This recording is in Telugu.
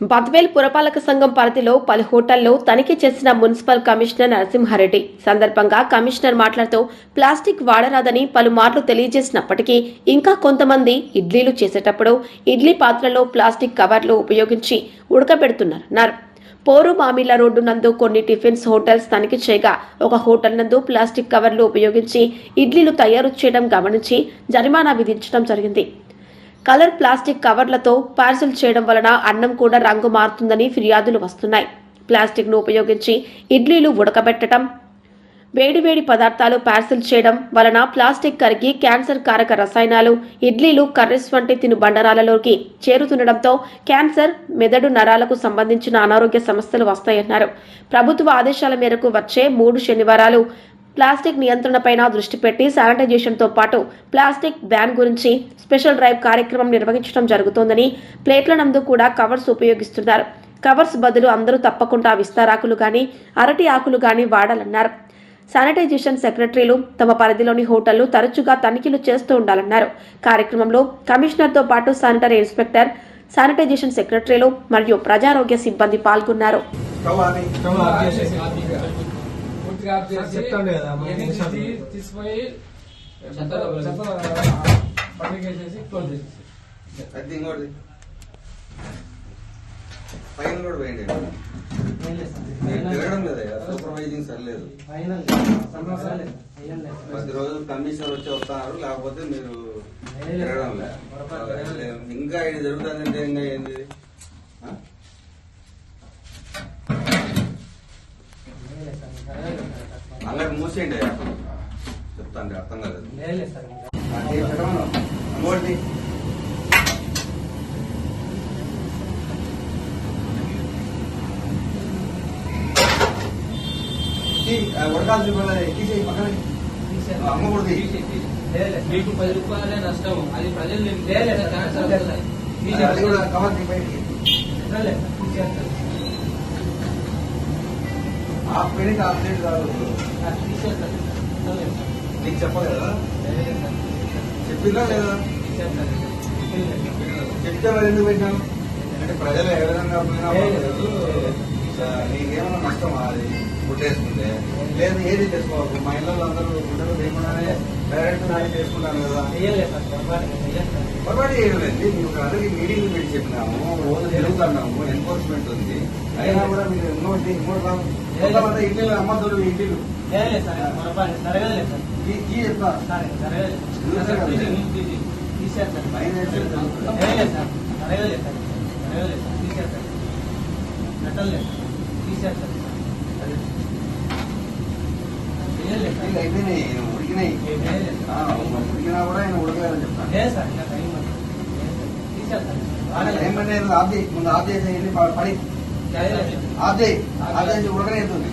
బద్వేల్ పురపాలక సంఘం పరిధిలో పలు హోటల్లో తనిఖీ చేసిన మున్సిపల్ కమిషనర్ నరసింహారెడ్డి. సందర్భంగా కమిషనర్ మాట్లాడుతూ ప్లాస్టిక్ వాడరాదని పలుమార్లు తెలియజేసినప్పటికీ ఇంకా కొంతమంది ఇడ్లీలు చేసేటప్పుడు ఇడ్లీ పాత్రలో ప్లాస్టిక్ కవర్లు ఉపయోగించి ఉడకబెడుతున్నారన్నారు. పోరు మామిళ్ళ రోడ్డు నందు కొన్ని టిఫిన్స్ హోటల్స్ తనిఖీ చేయగా ఒక హోటల్ నందు ప్లాస్టిక్ కవర్లు ఉపయోగించి ఇడ్లీలు తయారు చేయడం గమనించి జరిమానా విధించడం జరిగింది. కలర్ ప్లాస్టిక్ కవర్లతో పార్సిల్ చేయడం వలన అన్నం కూడా రంగు మారుతుందని ఫిర్యాదులు వస్తున్నాయి. ప్లాస్టిక్ను ఉపయోగించి ఇడ్లీలు ఉడకబెట్టడం వేడివేడి పదార్థాలు పార్సిల్ చేయడం వలన ప్లాస్టిక్ కరిగి క్యాన్సర్ కారక రసాయనాలు ఇడ్లీలు కర్రీస్ వంటి తిను బండరాలలోకి చేరుతుండటంతో క్యాన్సర్ మెదడు నరాలకు సంబంధించిన అనారోగ్య సమస్యలు వస్తాయన్నారు. ప్రభుత్వ ఆదేశాల మేరకు వచ్చే మూడు శనివారాలు ప్లాస్టిక్ నియంత్రణపైన దృష్టి పెట్టి శానిటైజేషన్తో పాటు ప్లాస్టిక్ బ్యాన్ గురించి స్పెషల్ డ్రైవ్ కార్యక్రమం నిర్వహించడం జరుగుతోందని ప్లేట్ల నందు కూడా కవర్స్ ఉపయోగిస్తున్నారు. కవర్స్ బదులు అందరూ తప్పకుండా విస్తారాకులు కానీ అరటి ఆకులు కానీ వాడాలన్నారు. శానిటైజేషన్ సెక్రటరీలు తమ పరిధిలోని హోటళ్ళు తరచుగా తనిఖీలు చేస్తూ ఉండాలన్నారు. కార్యక్రమంలో కమిషనర్తో పాటు శానిటరీ ఇన్స్పెక్టర్ శానిటైజేషన్ సెక్రటరీలు మరియు ప్రజారోగ్య సిబ్బంది పాల్గొన్నారు. చేసి చెప్తాను కదా, మన ఇవన్నీ నిమిషాలు. తీసి- తీసిపోయి చెత్త చెత్త బండికి వేసేసి క్లోజ్ చేసేసి. అది ఇంకోటి. పైన కూడా పోయింది నేను తిరగడం లేదా. సూపర్వైజింగ్ సర్లేదు పది రోజులు కమిషనర్ వచ్చి వస్తున్నారు లేకపోతే మీరు తిరగడం లేదు. ఇంకా ఇది జరుగుతుందంటే ఇంకా ఏంది ఆ? మూసేయండి అయ్యా. చెప్తాను అర్థం కాలేదు. తీసేయి పక్కన. అమ్మకూడదు మీకు పది రూపాయలే నష్టం. అది ప్రజలు అది కూడా కవర్ బయటికి మినిట్ హాఫ్ మినిట్ కాదు నీకు చెప్పలేదా? చెప్పిందా లేదా? చెప్తే మరి ఎందుకు పెట్టాను అంటే ప్రజలు ఏ. నీకేమన్నా నష్టం అది గుడ్డేసుకుంటే లేదు ఏది చేసుకోవాలి మా ఇళ్ళలో అందరూ గుడ్డలు లేకుండానే డైరెక్ట్ నాది చేసుకుంటాను కదా. పొరపాటు చేయలేదు మీకు అందరికి మీటింగ్ పెట్టి చెప్పినాము. రోజు తిరుగుతున్నాము ఎన్ఫోర్స్మెంట్ ఉంది. అయినా కూడా మీరు ఇంకోటి ఇంకోటి రాము. కొంతమంది ఇంటిలో అమ్మదోడు ఇంటిలు ఈ అయిపోయినాయి ఉడికినాయి. ఉడికినా కూడా ఆయన ఉడకలేదని చెప్తాను ఏమంటే ఆఫ్ చేయి. ముందు ఆఫ్ చేసేయండి పడి. ఆఫ్ చేయి. ఆఫ్ చేసి ఉడకనే అవుతుంది